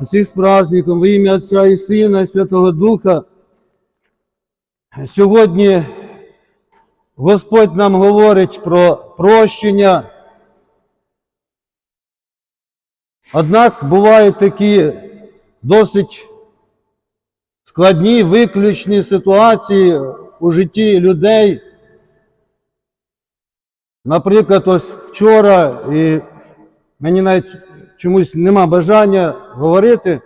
Усіх з праздником, во ім'я Отця і Сина, і Святого Духа. Сьогодні Господь нам говорить про прощення. Однак бувають такі досить складні виключні ситуації у житті людей. Наприклад, ось вчора, і мені навіть чомусь нема бажання говорити,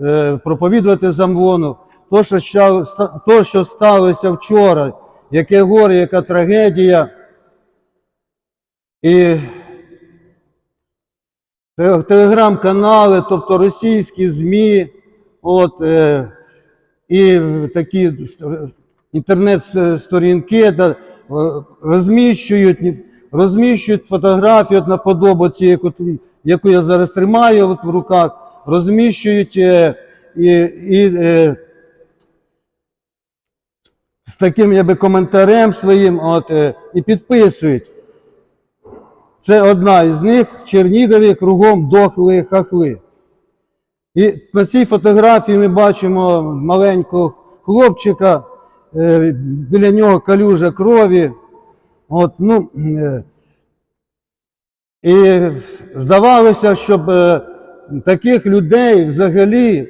е, проповідувати замвону. То, що, то, що сталося вчора, яке горе, яка трагедія. І телеграм-канали, тобто російські ЗМІ, от, е, і такі інтернет-сторінки да, е, розміщують, розміщують фотографію от наподобу цієї, коту- яку я зараз тримаю от в руках, розміщують е, і, і е, з таким якби, коментарем своїм от, е, і підписують. Це одна із них в Чернігові кругом дохли хахли. І на цій фотографії ми бачимо маленького хлопчика, біля нього калюжа крові. От, ну, і здавалося, щоб таких людей взагалі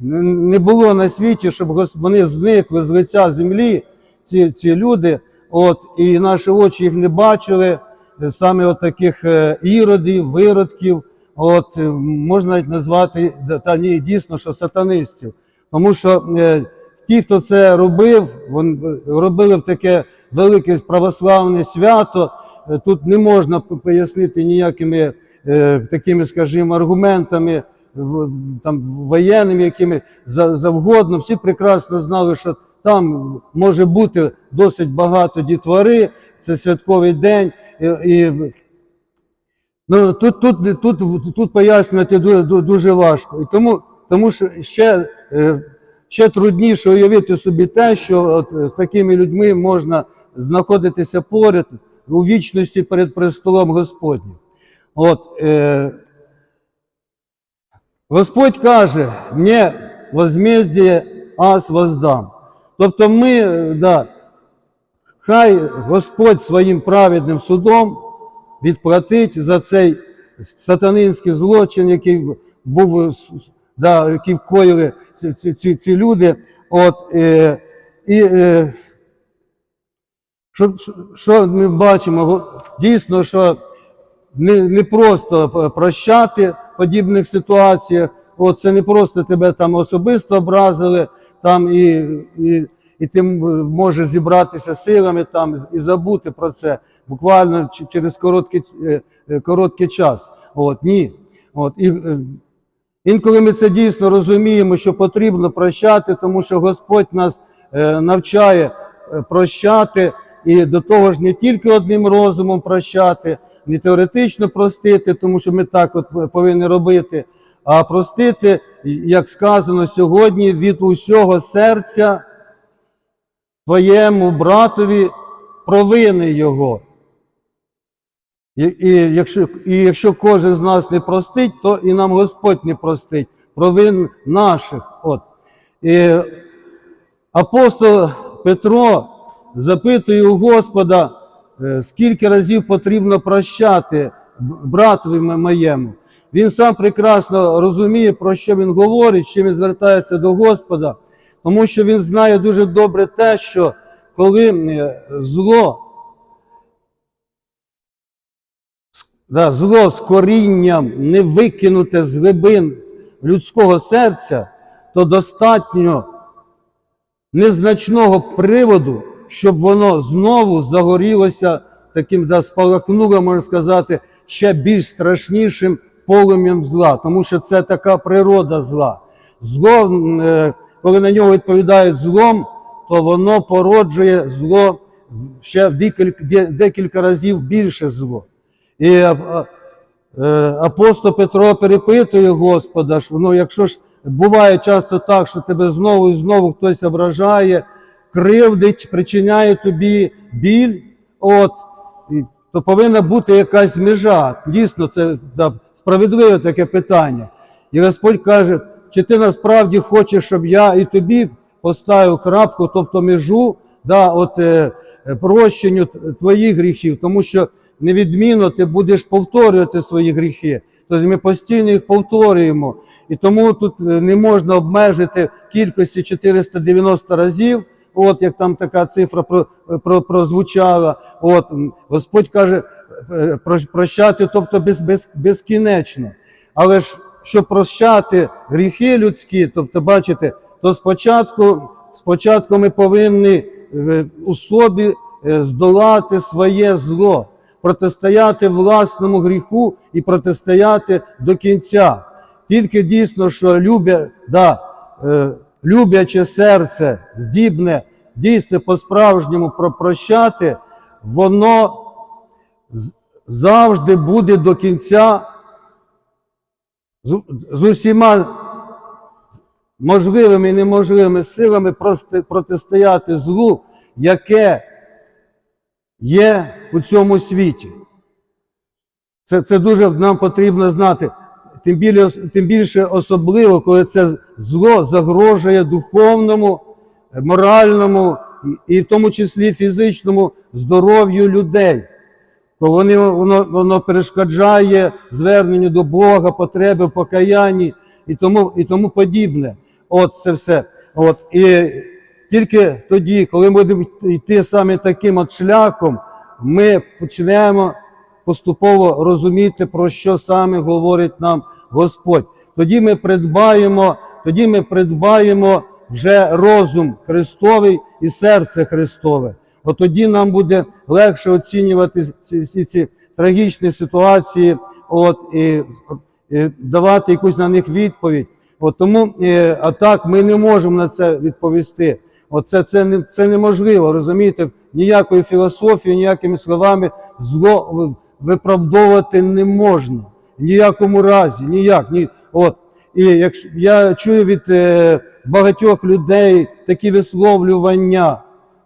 не було на світі, щоб вони зникли з лиця землі, ці, ці люди, от, і наші очі їх не бачили, е, саме от таких е, іродів, виродків, от, е, можна назвати та ні, дійсно, що сатанистів. Тому що е, ті, хто це робив, вони робили в таке велике православне свято. Тут не можна пояснити ніякими такими, скажімо, аргументами там, воєнними, якими завгодно. Всі прекрасно знали, що там може бути досить багато дітвори, це святковий день. І, ну, тут, тут, тут, тут пояснювати дуже, дуже важко. І тому, тому що ще, е, ще трудніше уявити собі те, що от е, з такими людьми можна знаходитися поряд у вічності перед престолом Господнім. От, е, Господь каже, мені возмездіє аз воздам. Тобто ми, е, да, хай Господь своїм праведним судом відплатить за цей сатанинський злочин, який був да, який вкоїли ці, ці, ці, ці люди. От, е, і е, що- що ми бачимо? Дійсно, що не, не просто прощати в подібних ситуаціях. От це не просто тебе там особисто образили, там і, і, і ти можеш зібратися силами там і забути про це буквально через короткий, е, е, короткий час. От, ні. От, і, е, Інколи ми це дійсно розуміємо, що потрібно прощати, тому що Господь нас е, навчає е, прощати і до того ж не тільки одним розумом прощати, не теоретично простити, тому що ми так от повинні робити, а простити, як сказано сьогодні, від усього серця твоєму братові провини його. І, і, якщо, і якщо кожен з нас не простить, то і нам Господь не простить провин наших. От. І апостол Петро запитує у Господа, скільки разів потрібно прощати братові моєму. Він сам прекрасно розуміє, про що він говорить, що він звертається до Господа, тому що він знає дуже добре те, що коли е, зло да, зло з корінням не викинуте з глибин людського серця, то достатньо незначного приводу, щоб воно знову загорілося таким, да, спалахнуло, можна сказати, ще більш страшнішим полум'ям зла, тому що це така природа зла. Зло, е, коли на нього відповідають злом, то воно породжує зло ще в декілька, разів більше зло. І е, е, апостол Петро перепитує Господа, що ну, якщо ж буває часто так, що тебе знову і знову хтось ображає, кривдить, причиняє тобі біль, от, то повинна бути якась межа. Дійсно, це да, справедливе таке питання. І Господь каже, чи ти насправді хочеш, щоб я і тобі поставив крапку, тобто межу, да, от, е, прощенню твоїх гріхів, тому що невідмінно ти будеш повторювати свої гріхи. Тобто ми постійно їх повторюємо. І тому тут е, не можна обмежити кількості 490 разів, от як там така цифра про, про, прозвучала. От, Господь каже, е, про- прощати, тобто без, без, безкінечно. Але ж щоб прощати гріхи людські, тобто, бачите, то спочатку, спочатку ми повинні е, у собі е, здолати своє зло, протистояти власному гріху і протистояти до кінця. Тільки дійсно, що любя, да, е, любляче серце здібне дійсно по-справжньому про- прощати, воно завжди буде до кінця з, з усіма можливими і неможливими силами протистояти злу, яке є у цьому світі. Це, це дуже нам потрібно знати. Тим більше, тим більше особливо, коли це зло загрожує духовному, моральному і, в тому числі фізичному здоров'ю людей. То вони, воно, воно перешкоджає зверненню до Бога, потреби в покаянні і тому, і тому подібне. От це все. От, і тільки тоді, коли ми будемо йти саме таким от шляхом, ми почнемо поступово розуміти, про що саме говорить нам Господь. Тоді ми придбаємо, тоді ми придбаємо вже розум Христовий і серце Христове. От тоді нам буде легше оцінювати всі ці трагічні ситуації, от, і, і давати якусь на них відповідь. От тому, е, а так ми не можемо на це відповісти. От це, це, це неможливо, розумієте? Ніякою філософією, ніякими словами зло виправдовувати не можна. В ніякому разі, ніяк. Ні. От. І якщо я чую від е, багатьох людей такі висловлювання,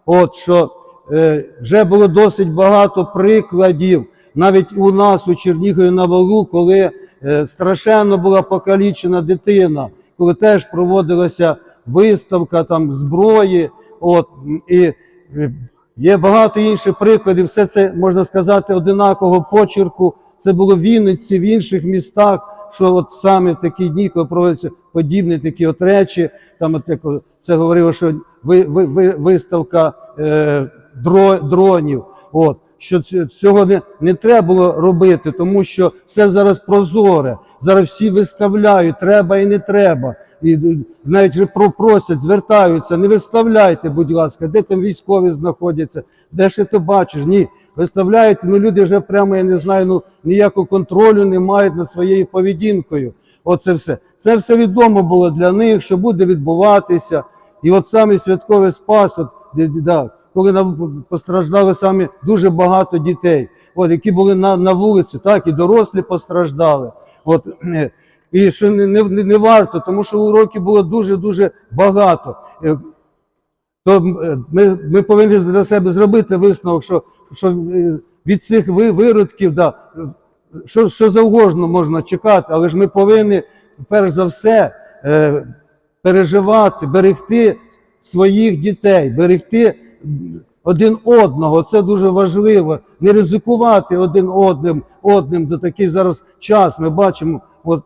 от що е, вже було досить багато прикладів, навіть у нас у Чернігові на валу, коли е, страшенно була покалічена дитина, коли теж проводилася виставка там зброї, от і е, є багато інших прикладів. Все це можна сказати одинакового почерку. Це було в Вінниці, в інших містах. Що от саме в такі дні, коли проводяться подібні такі от речі, там от як це говорило, що ви, ви, ви, виставка е, дро, дронів. От що цього не, не треба було робити, тому що все зараз прозоре. Зараз всі виставляють, треба і не треба. І навіть про- просять, звертаються, не виставляйте, будь ласка, де там військові знаходяться, де ще ти бачиш? Ні. Виставляють, ну люди вже прямо, я не знаю, ну ніякого контролю не мають над своєю поведінкою. Оце все. Це все відомо було для них, що буде відбуватися. І от саме святковий спас, от, да, коли нам постраждали саме дуже багато дітей, от, які були на, на вулиці, так, і дорослі постраждали. От, е, і що не, не, не варто, тому що уроків було дуже-дуже багато. Е, то е, ми, ми повинні для себе зробити висновок, що, що е, від цих виродків, да, що, що завгодно можна чекати, але ж ми повинні перш за все е, переживати, берегти своїх дітей, берегти один одного. Це дуже важливо. Не ризикувати один одним одним за такий зараз час. Ми бачимо. От,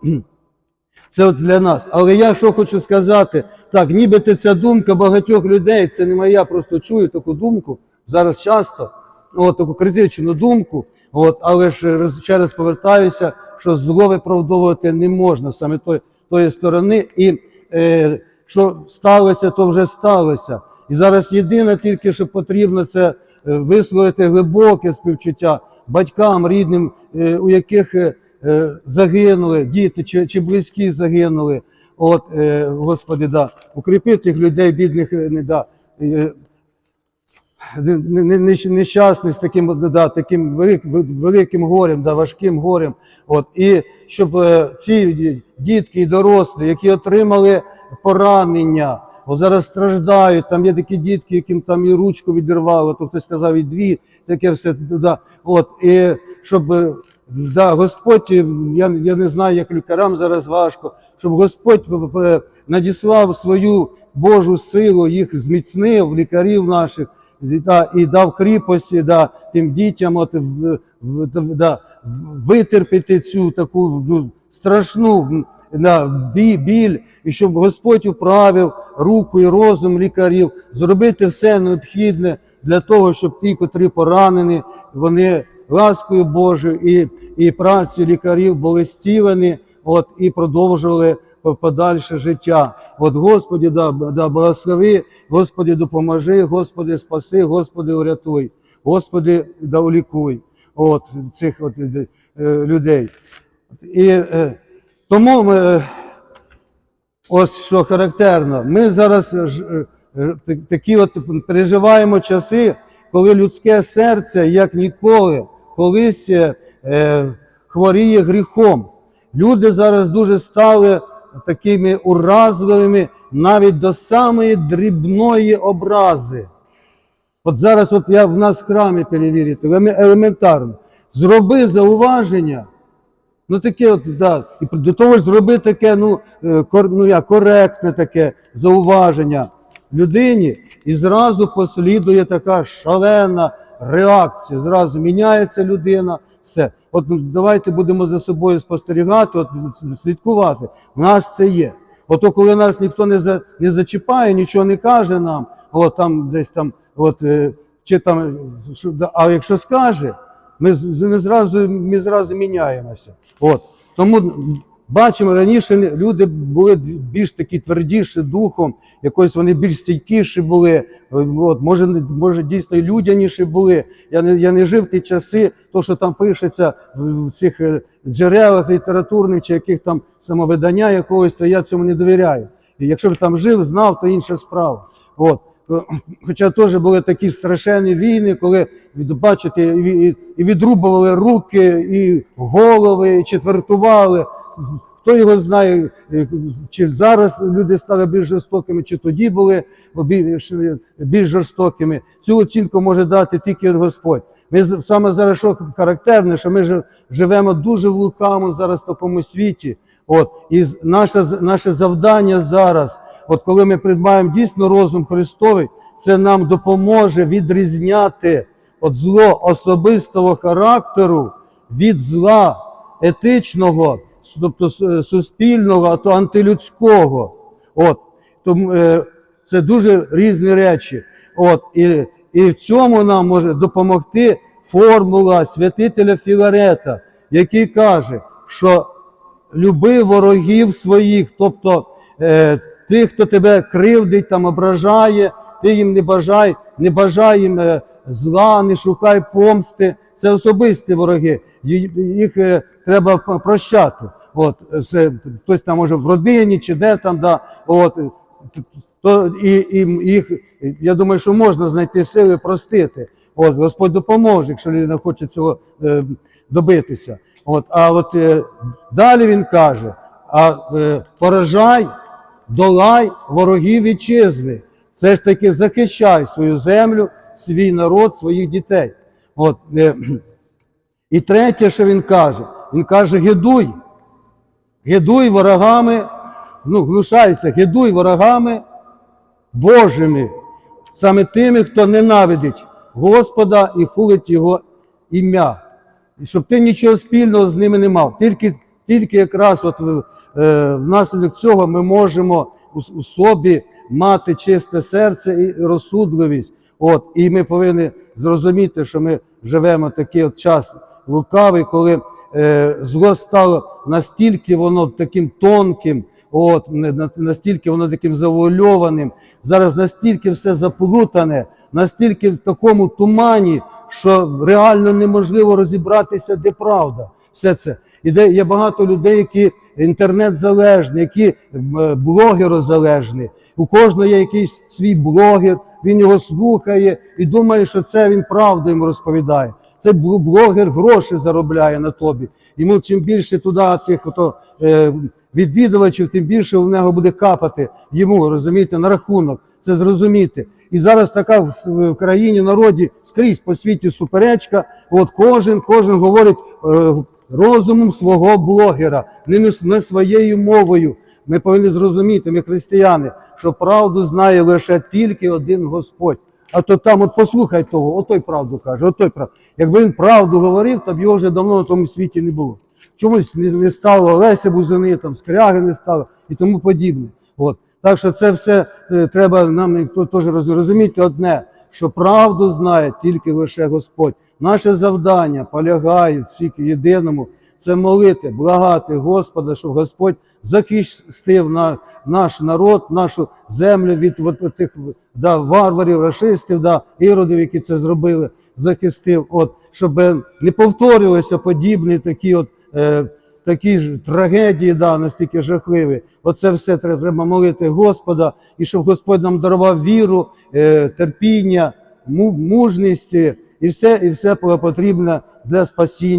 це от для нас. Але я що хочу сказати, так, нібито ця думка багатьох людей, це не моя, просто чую таку думку зараз часто, от, таку критичну думку, от, але ж ще раз повертаюся, що зло виправдовувати не можна саме тої, тої сторони. І е, що сталося, то вже сталося. І зараз єдине тільки, що потрібно, це е, висловити глибоке співчуття батькам, рідним, е, у яких е, е, загинули діти чи, чи близькі загинули. От, е, Господи, да, укріпи тих людей, бідних, е, не да, не- не- не- не- нещасних з таким, да, таким великим горем, да, важким горем. От, і щоб е, ці дітки і дорослі, які отримали поранення, зараз страждають, там є такі дітки, яким там і ручку відірвало, то хтось сказав і дві, таке все. Да. От, і щоб е, да, Господь, е, я, я не знаю, як лікарям зараз важко, щоб Господь надіслав свою Божу силу, їх зміцнив, лікарів наших, да, і дав кріпості да, тим дітям от, в, в, да, витерпіти цю таку ну, страшну да, бі- біль, і щоб Господь управив руку і розум лікарів, зробити все необхідне для того, щоб ті, котрі поранені, вони ласкою Божою і, і працею лікарів були стілені от, і продовжували подальше життя. От Господі, да, да, благослови, Господі допоможи, Господи спаси, Господи урятуй, Господи да улікуй от, цих от, е, е, людей. І е, тому ми, ось що характерно, ми зараз такі от переживаємо часи, коли людське серце, як ніколи, колись е, хворіє гріхом. Люди зараз дуже стали такими уразливими навіть до самої дрібної образи. От зараз от я в нас в храмі перевірити, елеме- елементарно. Зроби зауваження, ну таке от, да, і до того ж зроби таке, ну, е, кор, ну як, коректне таке зауваження людині, і зразу послідує така шалена реакція. Зразу міняється людина, все. От давайте будемо за собою спостерігати, от, слідкувати. У нас це є. Ото коли нас ніхто не, за, не зачіпає, нічого не каже нам, от там десь там, от, е, чи там, а якщо скаже, ми, ми, зразу, ми зразу міняємося. От. Тому бачимо, раніше люди були більш такі твердіші духом, якось вони більш стійкіші були, от, може, може дійсно людяніші були. Я не, я не жив ті часи, то, що там пишеться в, цих е, джерелах літературних чи яких там самовидання якогось, то я цьому не довіряю. І якщо б там жив, знав, то інша справа. От. Хоча теж були такі страшенні війни, коли бачите, і відрубували руки, і голови, і четвертували. Хто його знає, е, чи зараз люди стали більш жорстокими, чи тоді були більш, жорстокими. Цю оцінку може дати тільки Господь. Ми саме зараз що характерне, що ми живемо дуже в лукавому зараз такому світі. От і наше, наше завдання зараз, от коли ми придбаємо дійсно розум Христовий, це нам допоможе відрізняти от зло особистого характеру від зла етичного, тобто суспільного, а то антилюдського. От тому е, це дуже різні речі. От і, і в цьому нам може допомогти формула святителя Філарета, який каже, що люби ворогів своїх, тобто е, тих, хто тебе кривдить, там ображає, ти їм не бажай, не бажай їм е, зла, не шукай помсти. Це особисті вороги. Їх е, треба прощати. От, це, хтось там може в родині чи де там, да, от, то і, і їх, я думаю, що можна знайти сили простити. От, Господь допоможе, якщо людина хоче цього е, добитися. От, а от е, далі він каже: а е, поражай, долай ворогів вітчизни. Це ж таки захищай свою землю, свій народ, своїх дітей. От, е, і третє, що він каже, він каже: гидуй, гидуй ворогами, ну, гнушайся, гидуй ворогами Божими, саме тими, хто ненавидить Господа і хулить Його ім'я. І щоб ти нічого спільного з ними не мав. Тільки, тільки якраз от, е, внаслідок цього ми можемо у, у собі мати чисте серце і розсудливість. От, і ми повинні зрозуміти, що ми живемо такий от час лукавий, коли зло стало настільки воно таким тонким, от, настільки воно таким завуальованим, зараз настільки все заплутане, настільки в такому тумані, що реально неможливо розібратися, де правда. Все це. І де є багато людей, які інтернет-залежні, які е, блогерозалежні. У кожного є якийсь свій блогер, він його слухає і думає, що це він правду йому розповідає. Цей блогер гроші заробляє на тобі. Йому чим більше туди цих ото, е, відвідувачів, тим більше в нього буде капати йому, розумієте, на рахунок. Це зрозуміти. І зараз така в, в країні, народі скрізь по світі суперечка. От кожен, кожен говорить е, розумом свого блогера, не, не своєю мовою. Ми повинні зрозуміти, ми християни, що правду знає лише тільки один Господь. А то там, от послухай того, отой правду каже, отой правду. Якби він правду говорив, то б його вже давно на тому світі не було. Чомусь не, стало Леся Бузини, там, скряги не стало і тому подібне. От. Так що це все е, треба нам теж розуміти одне, що правду знає тільки лише Господь. Наше завдання полягає тільки єдиному це молити, благати Господа, щоб Господь захистив на, наш народ, нашу землю від от, от тих да, варварів, расистів, да, іродів, які це зробили, захистив, от, щоб не повторювалися подібні такі от. Е, такі ж трагедії, да, настільки жахливі. Оце все треба, молити Господа, і щоб Господь нам дарував віру, е, терпіння, мужність, і все, і все потрібне для спасіння.